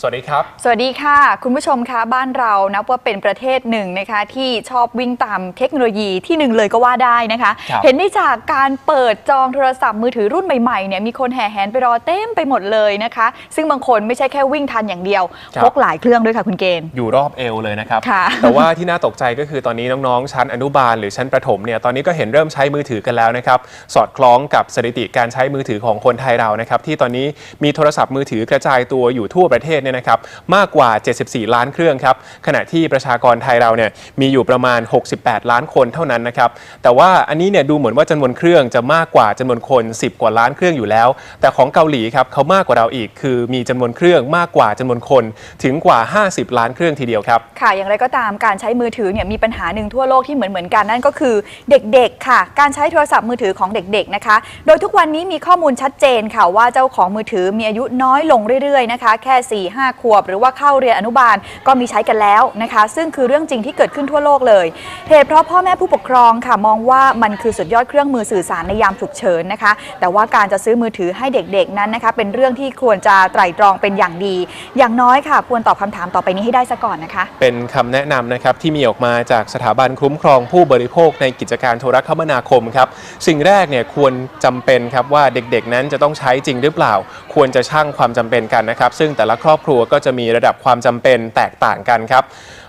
สวัสดีครับ สวัสดีค่ะ คุณผู้ชมคะบ้านเรานับว่าเป็นประเทศหนึ่งนะคะ ที่ชอบวิ่งตามเทคโนโลยีที่หนึ่งเลยก็ว่าได้นะคะครับเห็นได้จากการเปิดจองโทรศัพท์มือถือรุ่นใหม่ๆเนี่ยมีคนแห่แหนไปรอเต็มไปหมดเลยนะคะ ซึ่งบางคนไม่ใช่แค่วิ่งทันอย่างเดียวครับพกหลายเครื่องด้วยค่ะคุณเกณฑ์อยู่รอบเอวเลยนะครับค่ะแต่ว่าที่น่าตกใจก็คือตอนนี้น้องๆ ชั้นอนุบาลหรือชั้นประถมเนี่ยตอนนี้ก็เห็นเริ่มใช้มือถือกันแล้วนะครับสอดคล้องกับสถิติการใช้มือถือของคนไทยเรานะครับที่ตอนนี้มีโทรศัพท์มือถือกระจายตัวอยู่ทั่วประเทศเนี่ยนะครับมากกว่า 74 ล้านเครื่องครับขณะที่ประชากรไทยเราเนี่ยมีอยู่ประมาณ 68 ล้านคนเท่านั้นนะครับแต่ว่าอันนี้เนี่ยดูเหมือนว่าจำนวนเครื่องจะมากกว่าจำนวนคน 10 กว่าล้านเครื่องอยู่แล้ว แต่ของเกาหลีครับเขามากกว่าเราอีก คือมีจำนวนเครื่องมากกว่าจำนวนคนถึงกว่า 50 ล้านเครื่องทีเดียวครับค่ะอย่างไรก็ตามการใช้มือถือเนี่ยมีปัญหาหนึ่งทั่วโลกที่เหมือนเหมือนๆกันนั่นก็คือเด็กๆค่ะ การใช้โทรศัพท์มือถือของเด็กๆนะคะ โดยทุกวันนี้มีข้อมูลชัดเจนค่ะว่าเจ้าของมือถือมีอายุน้อยลงเรื่อยๆนะคะ แค่4 5ขวบ หรือว่าเข้าเรียนอนุบาลก็มีใช้กันแล้วนะคะ ซึ่งคือเรื่องจริงที่เกิดขึ้นทั่วโลกเลยเหตุเพราะพ่อแม่ผู้ปกครองค่ะมองว่ามันคือสุดยอดเครื่องมือสื่อสารในยามฉุกเฉินนะคะ แต่ว่าการจะซื้อมือถือให้เด็กๆนั้นนะคะ เป็นเรื่องที่ควรจะไตร่ตรองเป็นอย่างดี อย่างน้อยค่ะ ควรตอบคำถามต่อไปนี้ให้ได้ซะก่อนนะคะ เป็นคำแนะนำนะครับที่มีออกมาจากสถาบันคุ้มครองผู้บริโภคในกิจการโทรคมนาคมครับสิ่งแรกเนี่ยควรจำเป็นครับว่าเด็กๆนั้นจะต้องใช้จริงหรือเปล่า ควรจะชั่งความจำเป็นกันนะครับ ซึ่งแต่ละครอบครัวก็จะมีระดับความจำเป็นแตกต่างกันครับ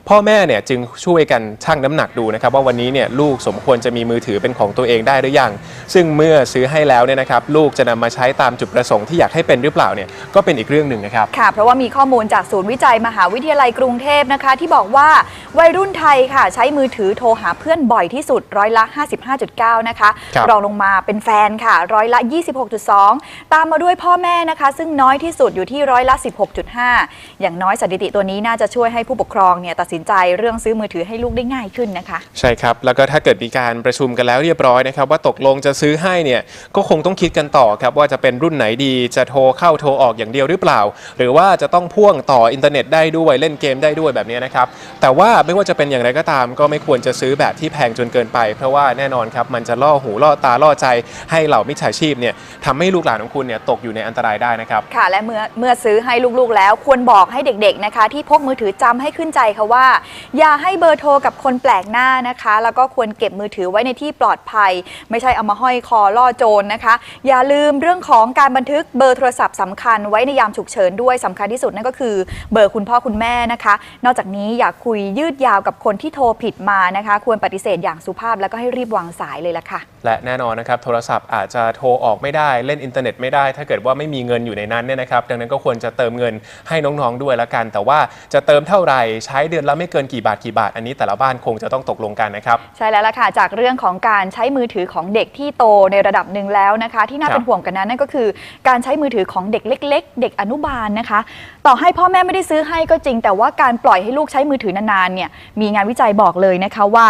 พ่อแม่เนี่ยจึงช่วยกันชั่งน้ำหนักดูนะครับว่าวันนี้เนี่ยลูกสมควรจะมีมือถือเป็นของตัวเองได้หรือยัง ซึ่งเมื่อซื้อให้แล้วเนี่ยนะครับลูกจะนำมาใช้ตามจุดประสงค์ที่อยากให้เป็นหรือเปล่าเนี่ยก็เป็นอีกเรื่องหนึ่งนะครับ ค่ะ เพราะว่ามีข้อมูลจากศูนย์วิจัยมหาวิทยาลัยกรุงเทพนะคะ ที่บอกว่าวัยรุ่นไทยค่ะ ใช้มือถือโทรหาเพื่อนบ่อยที่สุดร้อยละ 55.9 นะคะครับ รองลงมาเป็นแฟนค่ะร้อยละ 26.2 ตามมาด้วยพ่อแม่นะคะ ซึ่งน้อยที่สุดอยู่ที่ร้อยละ 16.5 อย่างน้อยสถิติตัวนี้น่าจะช่วยให้ผู้ปกครองเนี่ยตัดสินใจเรื่องซื้อมือถือให้ลูกได้ง่ายขึ้นนะคะ ใช่ครับ แล้วก็ถ้าเกิดมีการประชุมกันแล้วเรียบร้อยนะครับว่าตกลงจะซื้อให้เนี่ยก็คงต้องคิดกันต่อครับว่าจะเป็นรุ่นไหนดีจะโทรเข้าโทรออกอย่างเดียวหรือเปล่า หรือว่าจะต้องพ่วงต่ออินเทอร์เน็ตได้ด้วยเล่นเกมได้ด้วยแบบนี้นะครับแต่ว่าไม่ว่าจะเป็นอย่างไรก็ตาม ก็ไม่ควรจะซื้อแบบที่แพงจนเกินไป เพราะว่าแน่นอนครับมันจะล่อหูล่อตาล่อใจให้เหล่ามิจฉาชีพเนี่ยทำให้ลูกหลานของคุณเนี่ยตกอยู่ในอันตรายได้นะครับค่ะและเมื่อเมื่อซื้อให้ลูกๆ แล้วควรบอกให้เด็กๆนะคะ ที่พกมือถือจำให้ขึ้นใจค่ะว่า อย่าให้เบอร์โทรกับคนแปลกหน้านะคะ แล้วก็ควรเก็บมือถือไว้ในที่ปลอดภัย ไม่ใช่เอามาห้อยคอล่อโจรนะคะ อย่าลืมเรื่องของการบันทึกเบอร์โทรศัพท์สำคัญไว้ในยามฉุกเฉินด้วยสำคัญที่สุดนั่นก็คือเบอร์คุณพ่อคุณแม่นะคะ นอกจากนี้อย่าคุยยืดยาวกับคนที่โทรผิดมานะคะ ควรปฏิเสธอย่างสุภาพแล้วก็ให้รีบวางสายเลยละค่ะและแน่นอนนะครับโทรศัพท์อาจจะโทรออกไม่ได้เล่นอินเทอร์เน็ตไม่ได้ ถ้าเกิดว่าไม่มีเงินอยู่ในนั้นเนี่ยนะครับ ดังนั้นก็ควรจะเติมเงินให้น้องๆด้วยละกัน แต่ว่าจะเติมเท่าไหร่ใช้เดือนละไม่เกินกี่บาทกี่บาท อันนี้แต่ละบ้านคงจะต้องตกลงกันนะครับ ใช่แล้วล่ะค่ะ จากเรื่องของการใช้มือถือของเด็กที่โตในระดับหนึ่งแล้วนะคะ ที่น่าครับเป็นห่วงกันนั้นนั่นก็คือการใช้มือถือของเด็กเล็ก ๆ เด็กอนุบาลนะคะ ต่อให้พ่อแม่ไม่ได้ซื้อให้ก็จริง แต่ว่าการปล่อยให้ลูกใช้มือถือนานๆเนี่ยมีงานวิจัยบอกเลยนะคะว่า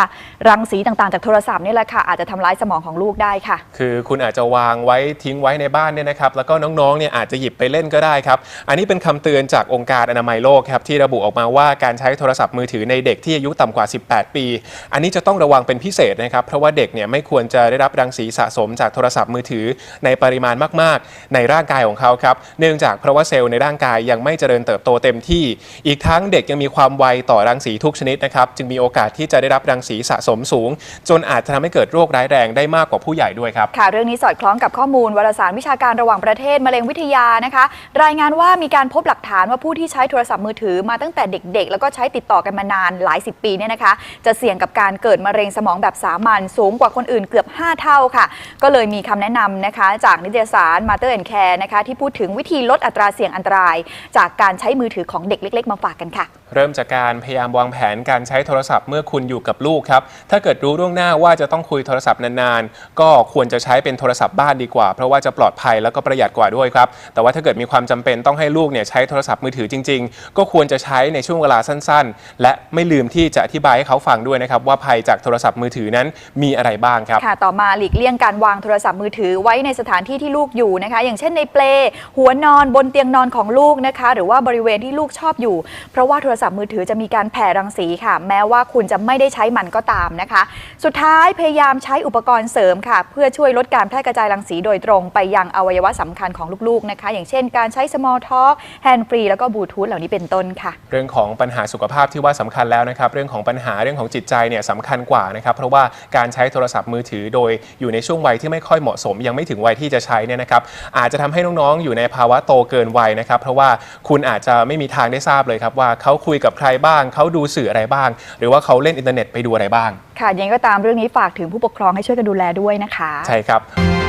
รังสีต่างๆจากโทรศัพท์นี่แหละค่ะอาจจะทำร้ายสมองของลูกได้ค่ะ คือคุณอาจจะวางไว้ทิ้งไว้ในบ้านเนี่ยนะครับแล้วก็น้องๆเนี่ยอาจจะหยิบไปเล่นก็ได้ครับอันนี้เป็นคำเตือนจากองค์การอนามัยโลกครับที่ระบุออกมาว่าการใช้โทรศัพท์มือถือในเด็กที่อายุต่ำกว่า 18 ปี อันนี้จะต้องระวังเป็นพิเศษนะครับเพราะว่าเด็กเนี่ยไม่ควรจะได้รับรังสีสะสมจากโทรศัพท์มือถือในปริมาณมาก ๆ ในร่างกายของเขาครับ เนื่องจากเพราะว่าเซลล์ในร่างกายยังไม่เจริญเติบโตเต็มที่ อีกทั้งเด็กยังมีความไวต่อรังสีทุกชนิดนะครับ จึงมีโอกาสที่จะได้รับรังสีสะสมสูง จนอาจจะทำให้เกิดโรคร้ายแรงได้มากกว่าผู้ใหญ่ด้วยครับ ค่ะ เรื่องนี้สอดคล้องกับข้อมูลวารสารวิชาการระหว่างประเทศมะเร็งวิทยานะคะ รายงานว่ามีการพบหลักฐานว่าผู้ที่ใช้โทรศัพท์มือถือมาตั้งแต่เด็ก ๆ แล้วก็ใช้ติดต่อกันมานานหลายสิบปีเนี่ยนะคะ จะเสี่ยงกับการเกิดมะเร็งสมองแบบสามัญสูงกว่าคนอื่นเกือบ 5 เท่าค่ะก็เลยมีคำแนะนำนะคะ จากนิตยสาร Mother and Care นะคะที่พูดถึงวิธีลดอัตราเสี่ยงอันตราย จากการใช้มือถือของเด็กเล็ก ๆ มาฝากกันค่ะ เริ่มจากการพยายามวางแผนการใช้โทรศัพท์เมื่อคุณอยู่กับลูกครับ ถ้าเกิดรู้ล่วงหน้าว่าจะต้องคุยโทรศัพท์นานๆ ก็ควรจะใช้เป็นโทรศัพท์บ้านดีกว่า เพราะว่าจะปลอดภัยแล้วก็ประหยัดกว่าด้วยครับ แต่ว่าถ้าเกิดมีความจำเป็นต้องให้ลูกเนี่ยใช้โทรศัพท์มือถือจริง ๆ ก็ควรจะใช้ในช่วงเวลาสั้นและไม่ลืมที่จะอธิบายให้เขาฟังด้วยนะครับว่าภัยจากโทรศัพท์มือถือนั้นมีอะไรบ้างครับ ค่ะ ต่อมาหลีกเลี่ยงการวางโทรศัพท์มือถือไว้ในสถานที่ที่ลูกอยู่นะคะ อย่างเช่นในเปลหัวนอนบนเตียงนอนของลูกนะคะ หรือว่าบริเวณที่ลูกชอบอยู่ เพราะว่าโทรศัพท์มือถือจะมีการแผ่รังสีค่ะ แม้ว่าคุณจะไม่ได้ใช้มันก็ตามนะคะ สุดท้ายพยายามใช้อุปกรณ์เสริมค่ะ เพื่อช่วยลดการแพร่กระจายรังสีโดยตรงไปยังอวัยวะสำคัญของลูกๆนะคะ อย่างเช่น การใช้ small talk hand free แล้วก็บลูทูธเหล่านี้เป็นต้นค่ะ เรื่องของปัญหาสุขภาพที่ว่าสำคัญแล้วนะครับ เรื่องของปัญหาเรื่องของจิตใจเนี่ยสำคัญกว่านะครับ เพราะว่าการใช้โทรศัพท์มือถือโดยอยู่ในช่วงวัยที่ไม่ค่อยเหมาะสม ยังไม่ถึงวัยที่จะใช้เนี่ยนะครับอาจจะทำให้น้องๆ อยู่ในภาวะโตเกินวัยนะครับเพราะว่าคุณอาจจะไม่มีทางได้ทราบเลยครับว่าเขาคุยกับใครบ้าง เขาดูสื่ออะไรบ้าง หรือว่าเขาเล่นอินเทอร์เน็ตไปดูอะไรบ้าง ค่ะยังไงก็ตามเรื่องนี้ฝากถึงผู้ปกครองให้ช่วยกันดูแลด้วยนะคะ ใช่ครับ